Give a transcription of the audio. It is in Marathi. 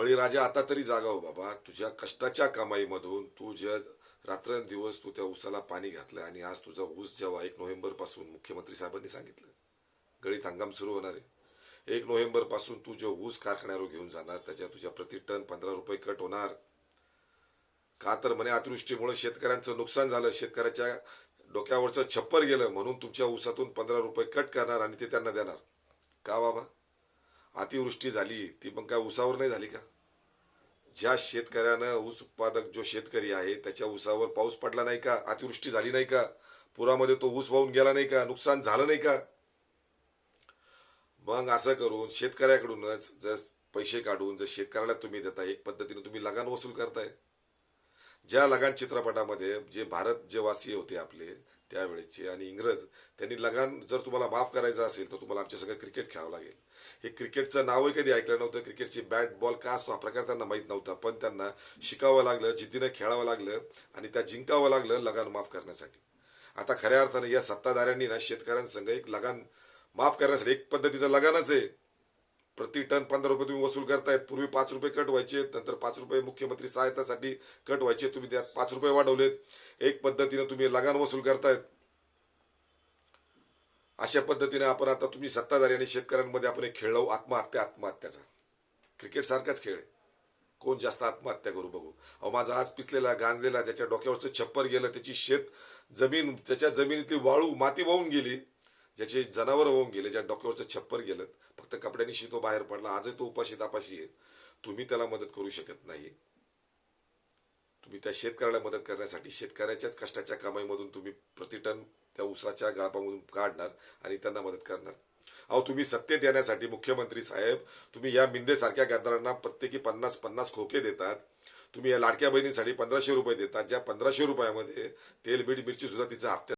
बळीराजा आता तरी जागा हो बाबा. तुझ्या कष्टाच्या कमाईमधून तू रात्रंदिवस तू त्या ऊसाला पाणी घातलं आणि आज तुझा ऊस जेव्हा एक नोव्हेंबरपासून मुख्यमंत्री साहेबांनी सांगितलं गळीत हंगाम सुरू होणार आहे. एक नोव्हेंबरपासून तू जो ऊस कारखान्यावर घेऊन जाणार त्याच्या तुझ्या प्रति टन पंधरा रुपये कट होणार. का तर म्हणे अतिवृष्टीमुळे शेतकऱ्यांचं नुकसान झालं शेतकऱ्याच्या डोक्यावरचं छप्पर गेलं म्हणून तुमच्या ऊसातून पंधरा रुपये कट करणार आणि ते त्यांना देणार. का बाबा? अतिवृष्टी झाली ती पण काय उसावर नाही झाली का? ज्या शेतकऱ्यानं ऊस उत्पादक जो शेतकरी आहे त्याच्या ऊसावर पाऊस पडला नाही का? अतिवृष्टी झाली नाही का? पुरामध्ये तो ऊस वाहून गेला नाही का? नुकसान झालं नाही का? मग असं करून शेतकऱ्याकडूनच जर पैसे काढून जर शेतकऱ्याला तुम्ही देताय एक पद्धतीने तुम्ही लगान वसूल करताय. ज्या लगान चित्रपटामध्ये जे भारत जे वासी होते आपले त्यावेळेचे आणि इंग्रज त्यांनी लगान जर तुम्हाला माफ करायचं असेल तर तुम्हाला आमच्या सगळं क्रिकेट खेळावं लागेल. हे क्रिकेटचं नावही कधी ऐकलं नव्हतं. क्रिकेटची बॅट बॉल का असतो हा प्रकार त्यांना माहीत नव्हता. पण त्यांना शिकावं लागलं जिद्दीनं खेळावं लागलं आणि त्या जिंकावं लागलं लगान माफ करण्यासाठी. आता खऱ्या अर्थानं या सत्ताधाऱ्यांनी ना शेतकऱ्यांसंग एक लगान माफ करण्यासाठी एक पद्धतीचं लगानच आहे. प्रति टन पंधरा रुपये तुम्ही वसूल करतायत. पूर्वी पाच रुपये कट व्हायचे नंतर पाच रुपये मुख्यमंत्री सहायतासाठी कट व्हायचे. तुम्ही त्यात पाच रुपये वाढवलेत. एक पद्धतीने तुम्ही लगान वसूल करतायत. अशा पद्धतीने आपण आता तुम्ही सत्ताधारी आणि शेतकऱ्यांमध्ये आपण एक खेळ लावू. आत्महत्या आत्महत्याचा. क्रिकेट सारखाच खेळ आहे. कोण जास्त आत्महत्या करू बघू? अहो माझा आज पिसलेला गांजलेला त्याच्या डोक्यावरचं छप्पर गेलं त्याची शेत जमीन त्याच्या जमिनीतली वाळू माती वाहून गेली. ज्याचे जनावर होऊन गेले ज्या डोक्यावरचं छप्पर गेलं फक्त कपड्यांनी तो बाहेर पडला आजही तो उपाशी तापाशी आहे. तुम्ही त्याला मदत करू शकत नाही. तुम्ही त्या शेतकऱ्याला मदत करण्यासाठी शेतकऱ्याच्याच कष्टाच्या कमाईमधून तुम्ही प्रतिटन त्या उसाच्या गाळपामधून काढणार आणि त्यांना मदत करणार. अहो तुम्ही सत्तेत देण्यासाठी मुख्यमंत्री साहेब तुम्ही या मिंदेसारख्या गद्दारांना प्रत्येकी पन्नास पन्नास खोके देतात. तुम्ही या लाडक्या बहिणीसाठी पंधराशे रुपये देतात. ज्या पंधराशे रुपयामध्ये तेल बीड मिरची सुद्धा तिचा हप्त्या